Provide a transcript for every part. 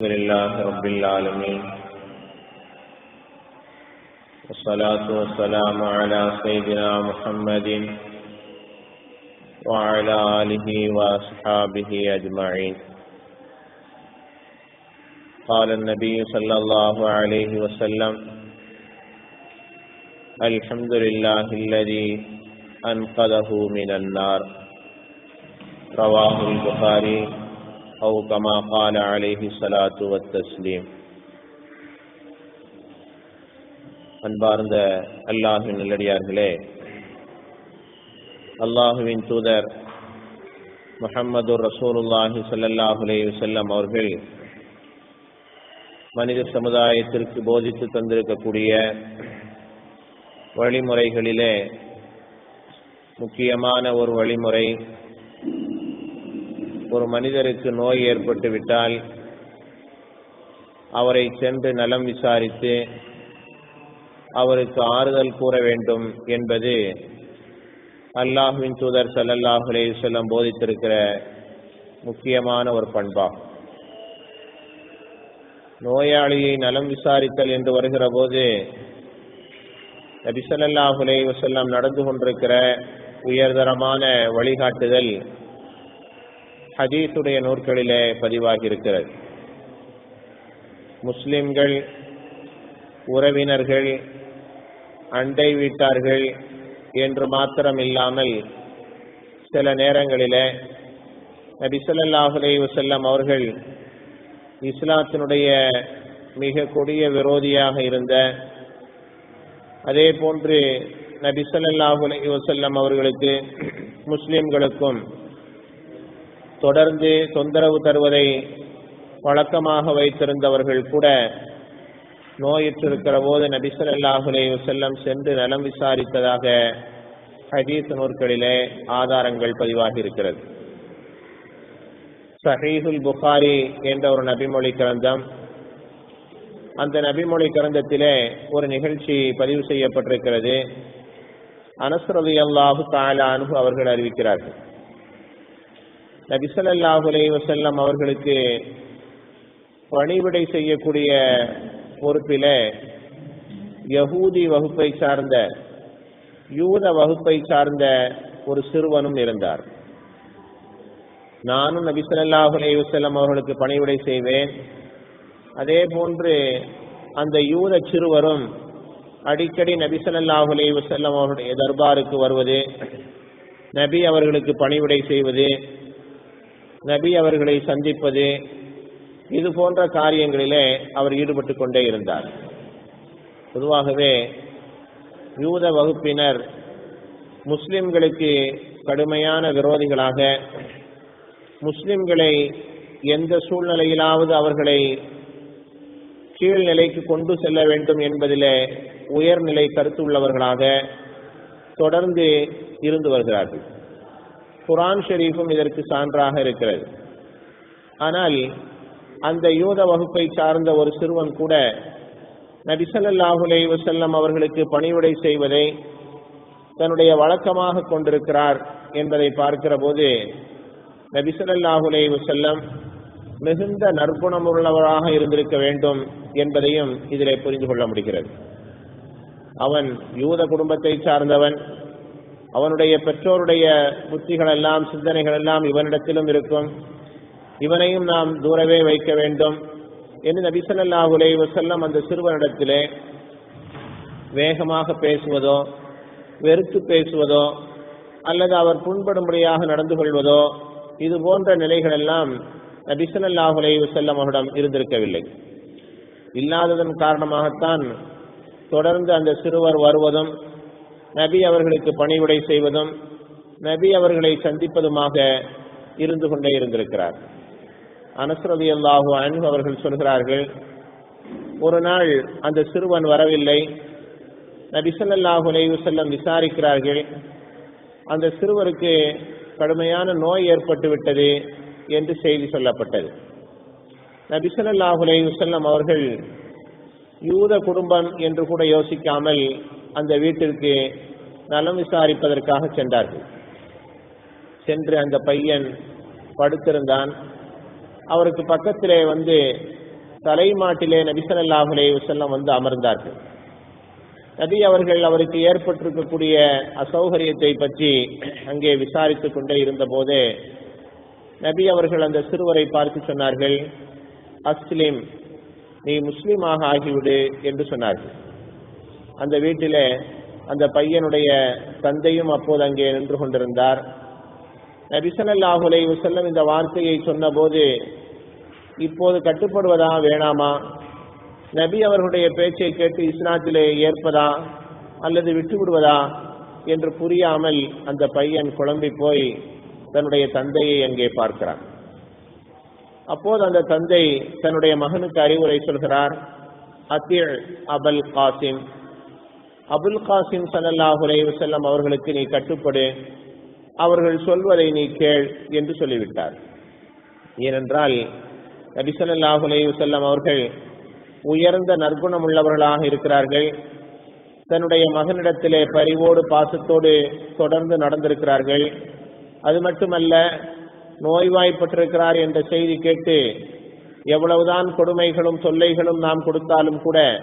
الحمد لله رب العالمين والصلاة والسلام على سيدنا محمد وعلى آله وأصحابه أجمعين. قال النبي صلى الله عليه وسلم الحمد لله الذي أنقذه من النار. رواه البخاري أو كما قال عليه الصلاة والتسليم அன்பார்ந்த அல்லாஹின் நல்லடியார்களே அல்லாஹுவின் தூதர் முஹம்மது ரசூலுல்லாஹி ஸல்லல்லாஹு அலைஹி வஸல்லம் அவர்கள் மனித சமுதாயத்திற்கு போதித்து தந்திருக்கக்கூடிய வழிமுறைகளிலே முக்கியமான ஒரு வழிமுறை ஒரு மனிதருக்கு நோய் ஏற்பட்டு விட்டால் அவரை சென்று நலம் விசாரித்து அவருக்கு ஆறுதல் கூற வேண்டும் என்பது அல்லாஹுவின் தூதர் சல்லல்லாஹு அலைஹி போதித்திருக்கிற முக்கியமான ஒரு பண்பாகும். நோயாளியை நலம் விசாரித்தல் என்று வருகிற போது நபிசல்லாஹுலே ஸல்லல்லாஹு நடந்து கொண்டிருக்கிற உயர்தரமான வழிகாட்டுதல் ஹதீஸுடைய நூற்களிலே பதிவாகி இருக்கிறது முஸ்லிம்கள் உறவினர்கள் அண்டை வீட்டார்கள் என்று மாத்திரம் இல்லாமல் சில நேரங்களிலே நபி ஸல்லல்லாஹு அவர்கள் இஸ்லாத்தினுடைய மிக கொடிய விரோதியாக இருந்த அதே போன்று நபி ஸல்லல்லாஹு அவர்களுக்கு முஸ்லிம்களுக்கும் தொடர்ந்து தொந்தரவு தருவதை வழக்கமாக வைத்திருந்தவர்கள் கூட நோயிற்றிருக்கிற போது நபிசல்லாஹுலே செல்லம் சென்று நலம் விசாரித்ததாக ஹதீஸ் நூற்களிலே ஆதாரங்கள் பதிவாகி இருக்கிறது. சஹீஹுல் புகாரி என்ற ஒரு நபிமொழி கிரந்தம். அந்த நபிமொழி கிரந்தத்திலே ஒரு நிகழ்ச்சி பதிவு செய்யப்பட்டிருக்கிறது. அனஸ்ரதி அல்லாஹு தாலானு அவர்கள் அறிவிக்கிறார்கள். நபிசல்லாஹுலே வசல்லம் அவர்களுக்கு பணிவிடை செய்யக்கூடிய பொறுப்பில யகூதி வகுப்பை சார்ந்த யூத வகுப்பை சார்ந்த ஒரு சிறுவனும் இருந்தார். நானும் நபிசல்லாஹுலே வசல்லம் அவர்களுக்கு பணிவிடை செய்வேன். அதே போன்று அந்த யூத சிறுவரும் அடிக்கடி நபிசல்லாஹுலே வசல்லம் அவர்களுடைய தர்பாருக்கு வருவது நபி அவர்களுக்கு பணிவிடை செய்வது நபி அவர்களை சந்திப்பது இது போன்ற காரியங்களிலே அவர் ஈடுபட்டு கொண்டே இருந்தார். பொதுவாகவே யூத வகுப்பினர் முஸ்லிம்களுக்கு கடுமையான விரோதிகளாக முஸ்லிம்களை எந்த சூழ்நிலையிலாவது அவர்களை கீழ்நிலைக்கு கொண்டு செல்ல வேண்டும் என்பதிலே உயர்நிலை கருத்து உள்ளவர்களாக தொடர்ந்து இருந்து வருகிறார்கள். குரான் ஷெரீஃபும் இதற்கு சான்றாக இருக்கிறது. ஆனால் அந்த யூத வகுப்பை சார்ந்த ஒரு சிறுவன் கூட நபிசல்லாஹுலே வசல்லம் அவர்களுக்கு பணிவிடை செய்வதை தன்னுடைய வழக்கமாக கொண்டிருக்கிறார் என்பதை பார்க்கிற போது நபிசல்லாஹுலே வசல்லம் மிகுந்த நற்குணமுள்ளவராக இருந்திருக்க வேண்டும் என்பதையும் இதிலே புரிந்து கொள்ள முடிகிறது. அவன் யூத குடும்பத்தை சார்ந்தவன் அவனுடைய பெற்றோருடைய புத்திகள் எல்லாம் சிந்தனைகள் எல்லாம் இவனிடத்திலும் இருக்கும். இவனையும் நாம் தூரவே வைக்க வேண்டும் என்று நபிசல்லாஹுலே வசல்லம் அந்த சிறுவனிடத்திலே வேகமாக பேசுவதோ வெறுத்து பேசுவதோ அல்லது அவர் புண்படும்படியாக நடந்து கொள்வதோ இது போன்ற நிலைகள் எல்லாம் நபிசல்லாஹுலே வசல்லம் அவரிடம் இருந்திருக்கவில்லை. இல்லாததன் காரணமாகத்தான் தொடர்ந்து அந்த சிறுவர் வருவதும் நபி அவர்களுக்கு பணிவுடை செய்வதும் நபி அவர்களை சந்திப்பதுமாக இருந்து கொண்டே இருந்திருக்கிறார். அனஸ்ரதி அல்லாஹு அன்பு அவர்கள் சொல்கிறார்கள் ஒரு நாள் அந்த சிறுவன் வரவில்லை. நபிசல்லாஹு அலைவு செல்லம் விசாரிக்கிறார்கள் அந்த சிறுவருக்கு கடுமையான நோய் ஏற்பட்டு விட்டது என்று செய்தி சொல்லப்பட்டது. நபிசல்லாஹு அலைவு செல்லம் அவர்கள் யூத குடும்பம் என்று கூட யோசிக்காமல் அந்த வீட்டிற்கு நலம் விசாரிப்பதற்காக சென்றார்கள். சென்று அந்த பையன் படுத்திருந்தான். அவருக்கு பக்கத்திலே வந்து தலைமாட்டிலே நபிசல்லாஹ் செல்லம் வந்து அமர்ந்தார்கள். நபி அவர்கள் அவருக்கு ஏற்பட்டிருக்கக்கூடிய அசௌகரியத்தை பற்றி அங்கே விசாரித்துக் கொண்டே இருந்த போதே நபி அவர்கள் அந்த சிறுவரை பார்த்து சொன்னார்கள் அஸ்லிம் நீ முஸ்லீமாக ஆகிவிடு என்று சொன்னார்கள். அந்த வீட்டிலே அந்த பையனுடைய தந்தையும் அப்போது அங்கே நின்று கொண்டிருந்தார். நபிசல்லாஹு செல்லம் இந்த வார்த்தையை சொன்னபோது இப்போது கட்டுப்படுவதா வேணாமா? நபி அவர்களுடைய பேச்சை கேட்டு இஸ்லாத்திலே ஏற்பதா? அல்லது விட்டு விடுவதா என்று புரியாமல் அந்த பையன் குழம்பி போய் தன்னுடைய தந்தையை அங்கே பார்க்கிறார் அப்போது அந்த தந்தை தன்னுடைய மகனுக்கு அறிவுரை சொல்கிறார் அத்தியல் அபல் காசிம். அபுல் காசிம் சல்லல்லாஹு செல்லம் அவர்களுக்கு நீ கட்டுப்படு. அவர்கள் சொல்வதை நீ கேள் என்று சொல்லிவிட்டார். ஏனென்றால் நபிசல்லாஹுலே செல்லம் அவர்கள் உயர்ந்த நற்குணம் உள்ளவர்களாக இருக்கிறார்கள். தன்னுடைய மகனிடத்திலே பரிவோடு பாசத்தோடு தொடர்ந்து நடந்திருக்கிறார்கள். அது மட்டுமல்ல நோய்வாய்ப்பட்டிருக்கிறார் என்ற செய்தி கேட்டு எவ்வளவுதான் கொடுமைகளும் தொல்லைகளும் நாம் கொடுத்தாலும் கூட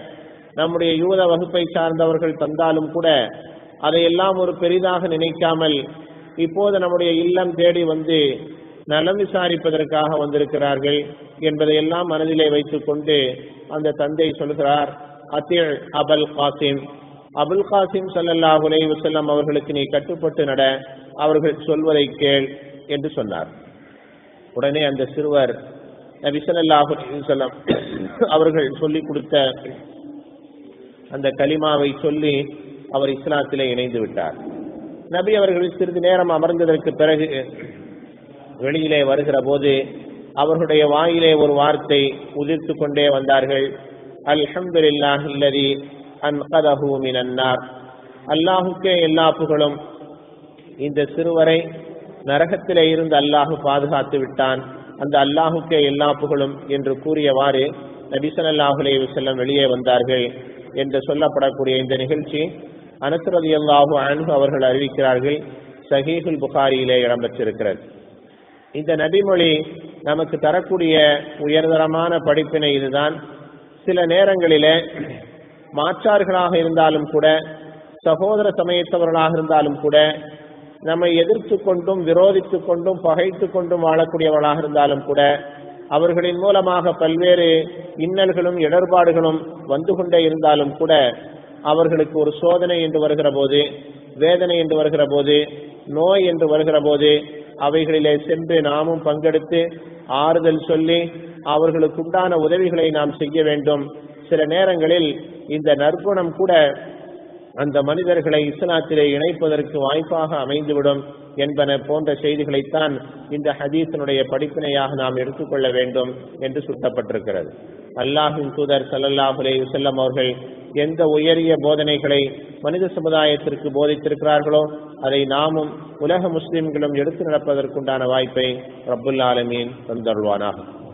நம்முடைய யூத வகுப்பை சார்ந்தவர்கள் தந்தாலும் கூட அதையெல்லாம் ஒரு பெரிதாக நினைக்காமல் இப்போது நம்முடைய இல்லம் தேடி வந்து நலம் விசாரிப்பதற்காக வந்திருக்கிறார்கள் என்பதையெல்லாம் மனதிலே வைத்துக் கொண்டு அந்த தந்தை சொல்கிறார் அத்திள் அபல் காசிம். அபுல் காசிம் சல்லல்லாஹு அலைஹி அவர்களுக்கு நீ கட்டுப்பட்டு நட அவர்கள் சொல்வதை கேள் என்று சொன்னார். உடனே அந்த சிறுவர் நபி ஸல்லல்லாஹு அவர்கள் சொல்லிக் கொடுத்த அந்த கலிமாவை சொல்லி அவர் இஸ்லாத்திலே இணைந்து விட்டார். நபி அவர்கள் சிறிது நேரம் அமர்ந்ததற்கு பிறகு வெளியிலே வருகிற போது அவர்களுடைய வாயிலே ஒரு வார்த்தை உதிர்த்து கொண்டே வந்தார்கள். அல்ஹம்துலில்லாஹ் இல்லதி அன்கதஹு மினன்னார் அல்லாஹுக்கே எல்லா புகழும். இந்த சிறுவரை நரகத்திலே இருந்து அல்லாஹு பாதுகாத்து விட்டான். அந்த அல்லாஹுக்கே எல்லா புகழும் என்று கூறியவாறு நபி ஸல்லல்லாஹு வெளியே வந்தார்கள். என்று சொல்லப்படக்கூடிய இந்த நிகழ்ச்சி அனசரதி அல்லாஹு அன்பு அவர்கள் அறிவிக்கிறார்கள் சஹீஹுல் புகாரியிலே இடம்பெற்றிருக்கிறது. இந்த நபிமொழி நமக்கு தரக்கூடிய உயர்தரமான படிப்பினை இதுதான். சில நேரங்களிலே மாற்றார்களாக இருந்தாலும் கூட சகோதர சமயத்தவர்களாக இருந்தாலும் கூட நம்மை எதிர்த்து கொண்டும் விரோதித்து கொண்டும் பகைத்து கொண்டும் வாழக்கூடியவர்களாக இருந்தாலும் கூட அவர்களின் மூலமாக பல்வேறு இன்னல்களும் இடர்பாடுகளும் வந்து கொண்டே இருந்தாலும் கூட அவர்களுக்கு ஒரு சோதனை என்று வருகிற போது வேதனை என்று வருகிற போது நோய் என்று வருகிற போது அவைகளிலே சென்று நாமும் பங்கெடுத்து ஆறுதல் சொல்லி அவர்களுக்குண்டான உதவிகளை நாம் செய்ய வேண்டும். சில நேரங்களில் இந்த நற்குணம் கூட அந்த மனிதர்களை இஸ்லாத்திலே இணைப்பதற்கு வாய்ப்பாக அமைந்துவிடும் என்பன போன்ற செய்திகளைத்தான் இந்த ஹதீசனுடைய படிப்பினையாக நாம் எடுத்துக்கொள்ள வேண்டும் என்று சுட்டப்பட்டிருக்கிறது. அல்லாஹின் தூதர் சல்லல்லாஹுலே செல்லம் அவர்கள் எந்த உயரிய போதனைகளை மனித சமுதாயத்திற்கு போதித்திருக்கிறார்களோ அதை நாமும் உலக முஸ்லிம்களும் எடுத்து நடப்பதற்குண்டான வாய்ப்பை ரப்புல் ஆலமீன் தந்தருள்வானாகும்